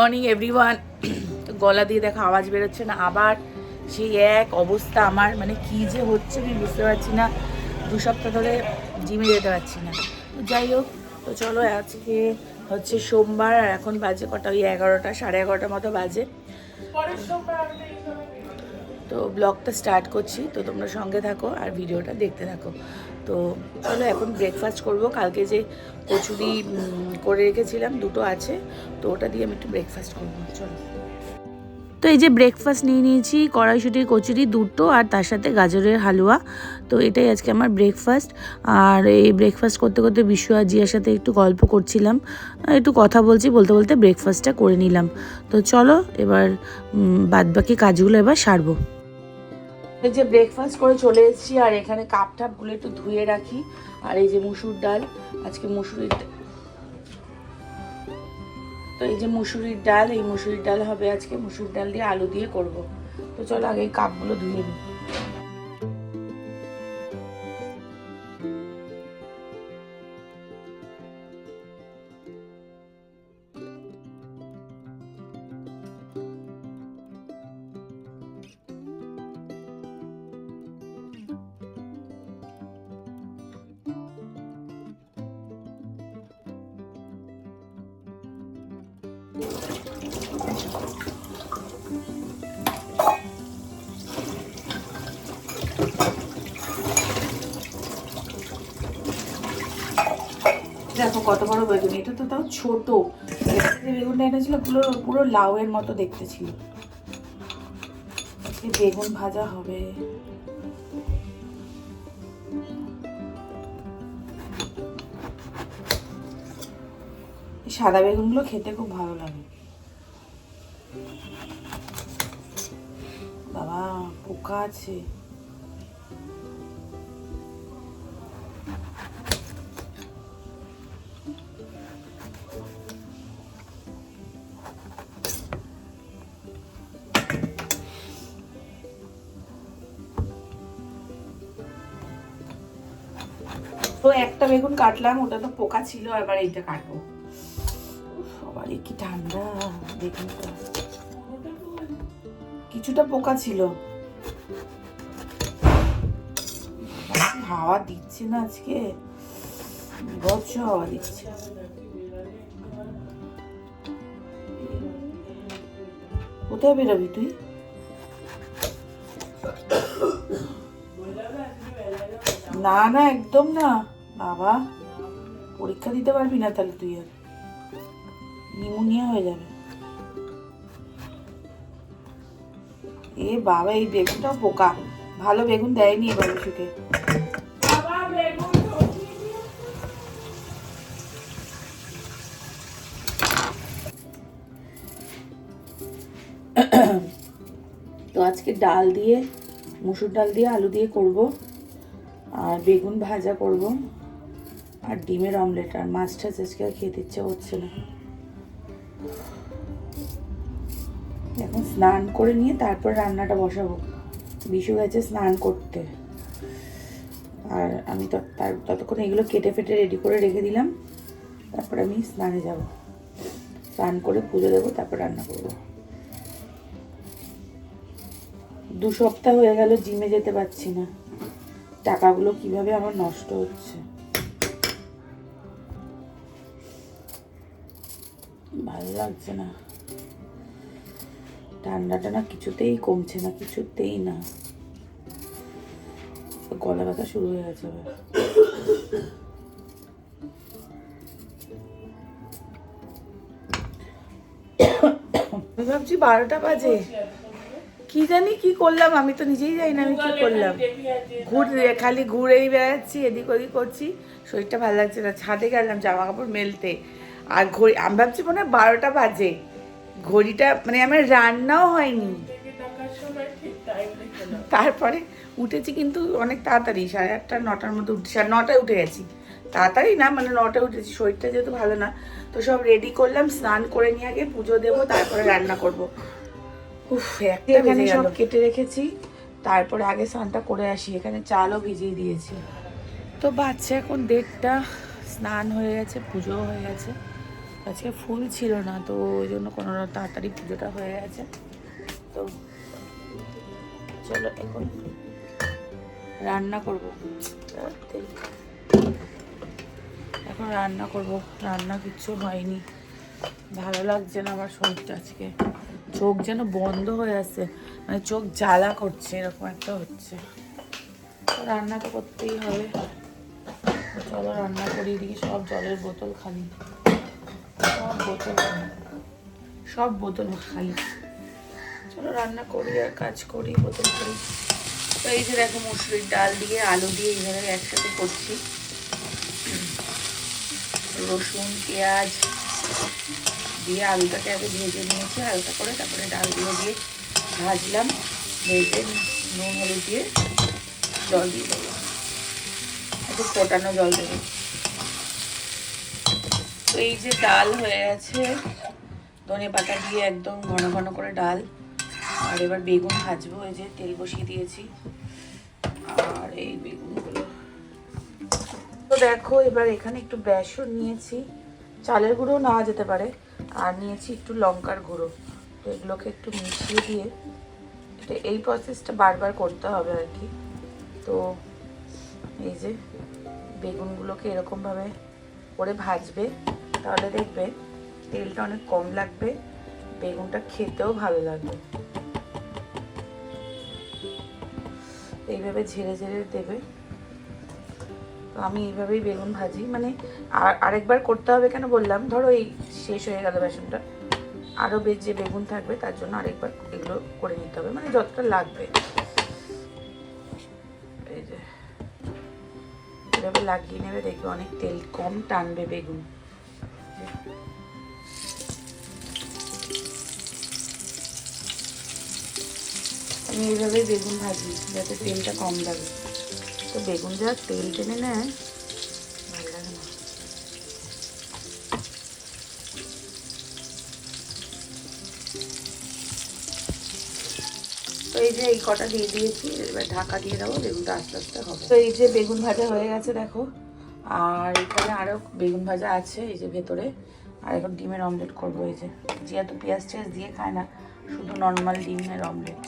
Morning everyone গলা দিয়ে দেখো আওয়াজ বেরোচ্ছে না। আবার সেই এক অবস্থা আমার। মানে কি যে হচ্ছে আমি বুঝতে পারছি না। দু সপ্তাহ ধরে জিমে যেতে পারছি না। তো যাই হোক তো চলো আজকে হচ্ছে সোমবার আর এখন বাজে কটা? ওই এগারোটা সাড়ে এগারোটার মতো বাজে। তো ব্লগটা স্টার্ট করছি। তো তোমরা সঙ্গে থাকো আর ভিডিওটা দেখতে থাকো। তো চলো, এখন ব্রেকফাস্ট করব। কালকে যে কচুরি করে রেখেছিলাম, দুটো আছে। তো ওটা দিয়ে আমি একটু ব্রেকফাস্ট করব। চলো। তো এই যে ব্রেকফাস্ট নিয়ে নিয়েছি কড়াইশুটির কচুরি দুটো, আর তার সাথে গাজরের হালুয়া। তো এটাই আজকে আমার ব্রেকফাস্ট আর এই ব্রেকফাস্ট করতে করতে বিশ্ব আর জিয়ার সাথে একটু গল্প করছিলাম। একটু কথা বলছি, বলতে বলতে ব্রেকফাস্টটা করে নিলাম। তো চলো, এবার বাদ বাকি কাজগুলো এবার সারবো। যে ব্রেকফাস্ট করে চলে এসেছি, আর এখানে কাপ টাপগুলো একটু ধুয়ে রাখি। আর এই যে মুসুর ডাল, আজকে মুসুরির তো এই যে মুসুরির ডাল, এই মুসুরির ডাল হবে আজকে। মুসুর ডাল দিয়ে আলু দিয়ে করব। তো চলো আগে কাপগুলো ধুয়ে নিই। দেখো কত বড় বেগুন এটা তো তাও ছোট। বেগুনটা এনেছিল, পুরো পুরো লাউয়ের মতো দেখতে ছিল। বেগুন ভাজা হবে। সাদা বেগুনগুলো খেতে খুব ভালো লাগে। বাবা, পোকা আছে। তো একটা বেগুন কাটলাম, ওটা তো পোকা ছিল, এবার এইটা কাটবো। আবার কি ঠান্ডা বেগুনটা কিছুটা পোকা ছিল। হাওয়া দিচ্ছে না আজকে। বচ্চ হাওয়া দিচ্ছে। কোথায় বেরোবি তুই? না না, একদম না। বাবা পরীক্ষা দিতে পারবি না তাহলে তুই আর। নিমোনিয়া হয়ে যাবে। এ বাবা এই বেগুনটাও পোকা। ভালো বেগুন দেয়নি এবার বিশুকে। তো আজকে ডাল দিয়ে মুসুর ডাল দিয়ে আলু দিয়ে করব। আর বেগুন ভাজা করব। আর ডিমের অমলেট আর মাছ টাছ আজকে খেতে ইচ্ছে হচ্ছে না। এখন স্নান করে নিয়ে তারপর রান্নাটা বসাবো। বিশু গেছে স্নান করতে। আর আমি তার ততক্ষণ এগুলো কেটে ফেটে রেডি করে রেখে দিলাম। তারপর আমি স্নানে যাব। স্নান করে পুজো দেবো, তারপর রান্না করব। দু সপ্তাহ হয়ে গেল জিমে যেতে পারছি না। টাকাগুলো কীভাবে আমার নষ্ট হচ্ছে? ভালো লাগছে না। ঠান্ডাটা না কিছুতেই কমছে না, কিছুতেই না। গলা ব্যথা শুরু হয়ে গেছে ভাবছি বারোটা বাজে। কি জানি কি করলাম, আমি তো নিজেই জানি না আমি কি করলাম। ঘুরে, খালি ঘুরেই বেড়াচ্ছি, এদিক ওদিক করছি। শরীরটা ভালো লাগছে না, ছাদে গেলাম জামা কাপড় মেলতে। আর ঘড়ি আমি ভাবছি মনে হয় বারোটা বাজে। ঘড়িটা মানে আমার রান্নাও হয়নি। তারপরে উঠেছি কিন্তু অনেক তাড়াতাড়ি সাড়ে আটটা নটার মধ্যে উঠে সাড়ে নটায় উঠে গেছি। তাড়াতাড়ি না মানে নটায় উঠেছি শরীরটা যেহেতু ভালো না তো সব রেডি করলাম স্নান করে নিয়ে আগে পুজো দেবো তারপরে রান্না করব। উফ একটা এখানে সব কেটে রেখেছি তারপরে আগে স্নানটা করে আসি। এখানে চালও ভিজিয়ে দিয়েছি। তো বাচ্চা এখন দেড়টা স্নান হয়ে গেছে পুজো হয়ে গেছে। আজকে ফুল ছিল না, তো ওই জন্য কোনো তাড়াতাড়ি পুজোটা হয়ে গেছে। তো চলো এখন রান্না করব। এখন রান্না করব। রান্না কিচ্ছু হয়নি। ভালো লাগছে না আমার শরীরটা আজকে। চোখ যেন বন্ধ হয়ে আছে মানে চোখ জ্বালা করছে, এরকম একটা হচ্ছে। রান্না তো করতেই হবে। চলো রান্না করি দিকে সব জলের বোতল খালি। বোতল সব বোতল খালি। চলো রান্না করি আর কাজ করি, বোতল করি। তো এই যে দেখো মুসুরির ডাল দিয়ে, আলু দিয়ে এইভাবে একসাথে করছি। রসুন, পেঁয়াজ দিয়ে আলুটাকে আগে ভেজে নিয়েছি, হালকা করে তারপরে ডালগুলো দিয়ে ভাজলাম। ভেজে নুন, হলুদ দিয়ে জল দিয়ে দেবো। একটু ফোটানো জল দেবো। তো এই যে ডাল হয়ে গেছে, ধনে পাতা দিয়ে একদম ঘন ঘন করে ডাল। আর এবার বেগুন ভাজবো, এই যে তেল বসিয়ে দিয়েছি। আর এই বেগুনগুলো। তো দেখো, এবার এখানে একটু বেসন নিয়েছি। চালের গুঁড়ো নেওয়া যেতে পারে, আর নিয়েছি একটু লঙ্কার গুঁড়ো। তো এগুলোকে একটু মিশিয়ে দিয়ে, এটা এই প্রসেসটা বারবার করতে হবে আর কি। তো এই যে বেগুনগুলোকে এরকমভাবে করে ভাজবে। তাহলে দেখবে তেলটা অনেক কম লাগবে, বেগুনটা খেতেও ভালো লাগবে। এইভাবে ঝেড়ে ঝেড়ে দেবে। তো আমি এইভাবেই বেগুন ভাজি। মানে আর আরেকবার করতে হবে কেন বললাম? ধরো এই শেষ হয়ে গেল বেসনটা। আরও যে বেগুন থাকবে, তার জন্য আরেকবার এগুলো করে নিতে হবে। মানে যতটা লাগবে। এই যে এভাবে লাগিয়ে নেবে, দেখবে অনেক তেল কম টানবে বেগুন। আমি এইভাবেই বেগুন ভাজি, যাতে তেলটা কম লাগে। তো বেগুন যা তেল টেনে নেয় তো এই যে এই কটা দিয়ে দিয়েছি, এবার ঢাকা দিয়ে দেবো, বেগুনটা আস্তে আস্তে হবে। তো এই যে বেগুন ভাজা হয়ে গেছে, দেখো। আর এখানে আরও বেগুন ভাজা আছে, এই যে ভেতরে। আর এখন ডিমের অমলেট করব, এই যে। জিয়া তো পেঁয়াজ টেয়াজ দিয়ে খায় না, শুধু নর্মাল ডিমের অমলেট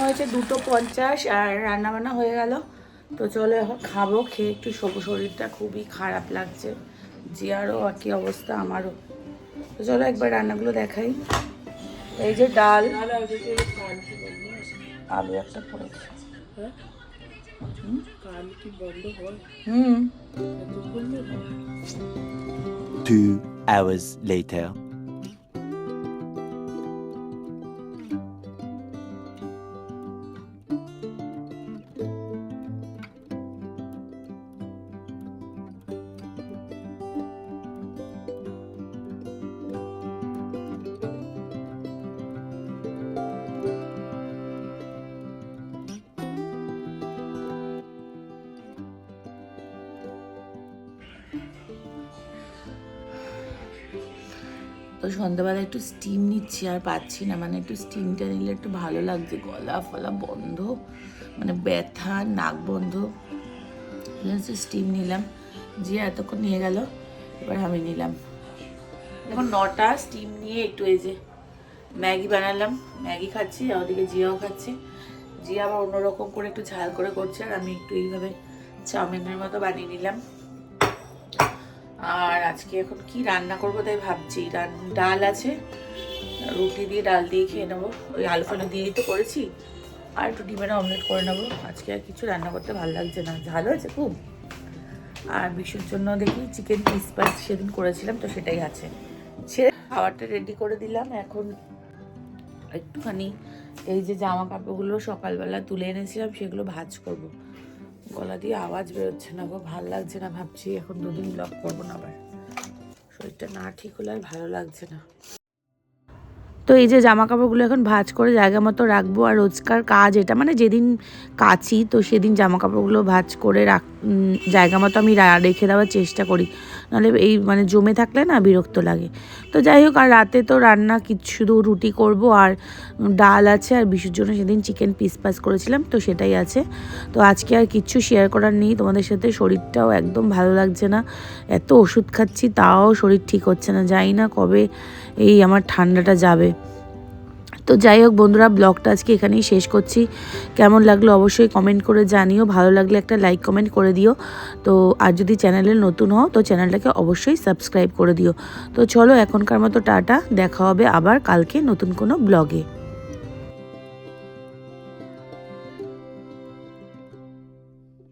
হয়েছে দুটো পঞ্চাশ, আর রান্নাবান্না হয়ে গেল। তো চলো এখন খাব, খেয়ে একটু সবু শরীরটা খুবই খারাপ লাগছে। জিয়ারও একই অবস্থা, আমারও। তো চলো একবার রান্নাগুলো দেখাই। এই যে ডাল। আলু একটা পড়েছে হুম? Two hours later. তো সন্ধ্যাবেলা একটু স্টিম নিচ্ছি আর পাচ্ছি না। মানে একটু স্টিমটা নিলে একটু ভালো লাগছে। গলা ফলা বন্ধ মানে ব্যথা, নাক বন্ধ। স্টিম নিলাম। যে এতক্ষণ নিয়ে গেল, এবার আমি নিলাম। এখন নটা স্টিম নিয়ে একটু এই যে ম্যাগি বানালাম। ম্যাগি খাচ্ছি, আর ওদিকে জিয়াও খাচ্ছে। জিয়া আবার অন্যরকম করে একটু ঝাল করে করছে, আর আমি একটু এইভাবে চাউমিনের মতো বানিয়ে নিলাম। আর আজকে এখন কি রান্না করব তাই ভাবছি। ডাল আছে, রুটি দিয়ে ডাল দিয়ে খেয়ে নেব। ওই আলু ফালু দিয়েই তো করেছি, আর একটু ডিমের অমলেট করে নেব। আজকে আর কিছু রান্না করতে ভালো লাগছে না। ঝাল হয়েছে খুব। আর বিশুর জন্য দেখি চিকেন পিস পাস সেদিন করেছিলাম, তো সেটাই আছে। সে খাবারটা রেডি করে দিলাম। এখন একটুখানি এই যে জামা কাপড়গুলো সকালবেলা তুলে এনেছিলাম, সেগুলো ভাজ করব। গলা দিয়ে আওয়াজ বেরোচ্ছে না গো, ভালো লাগছে না ভাবছি, এখন দুদিন ব্লগ করব না আবার। শরীরটা না ঠিক হলে আর ভালো লাগছে না। তো এই যে জামা কাপড়গুলো এখন ভাজ করে জায়গা মতো রাখব, আর রোজকার কাজ এটা মানে যেদিন কাচি তো সেদিন জামা কাপড়গুলো ভাজ করে রাখ জায়গা মতো আমি রেখে দেওয়ার চেষ্টা করি। নাহলে এই মানে জমে থাকলে না বিরক্ত লাগে। তো যাই হোক, আর রাতে তো রান্না কিছু শুধু রুটি করব আর ডাল আছে আর বিশুর জন্য সেদিন চিকেন পিস পাস করেছিলাম, তো সেটাই আছে। তো আজকে আর কিচ্ছু শেয়ার করার নেই, তোমাদের সাথে শরীরটাও একদম ভালো লাগছে না। এত ওষুধ খাচ্ছি, তাও শরীর ঠিক হচ্ছে না যাই না কবে এই আমার ঠান্ডাটা যাবে। তো যাই হোক বন্ধুরা, ব্লগটা আজকে এখানেই শেষ করছি। কেমন লাগল অবশ্যই কমেন্ট করে জানিও, ভালো লাগলে একটা লাইক কমেন্ট করে দিও। তো আর যদি চ্যানেলে নতুন হও, তো চ্যানেলটাকে অবশ্যই সাবস্ক্রাইব করে দিও। তো চলো এখনকার মতো টাটা, দেখা হবে আবার কালকে নতুন কোনো ব্লগে।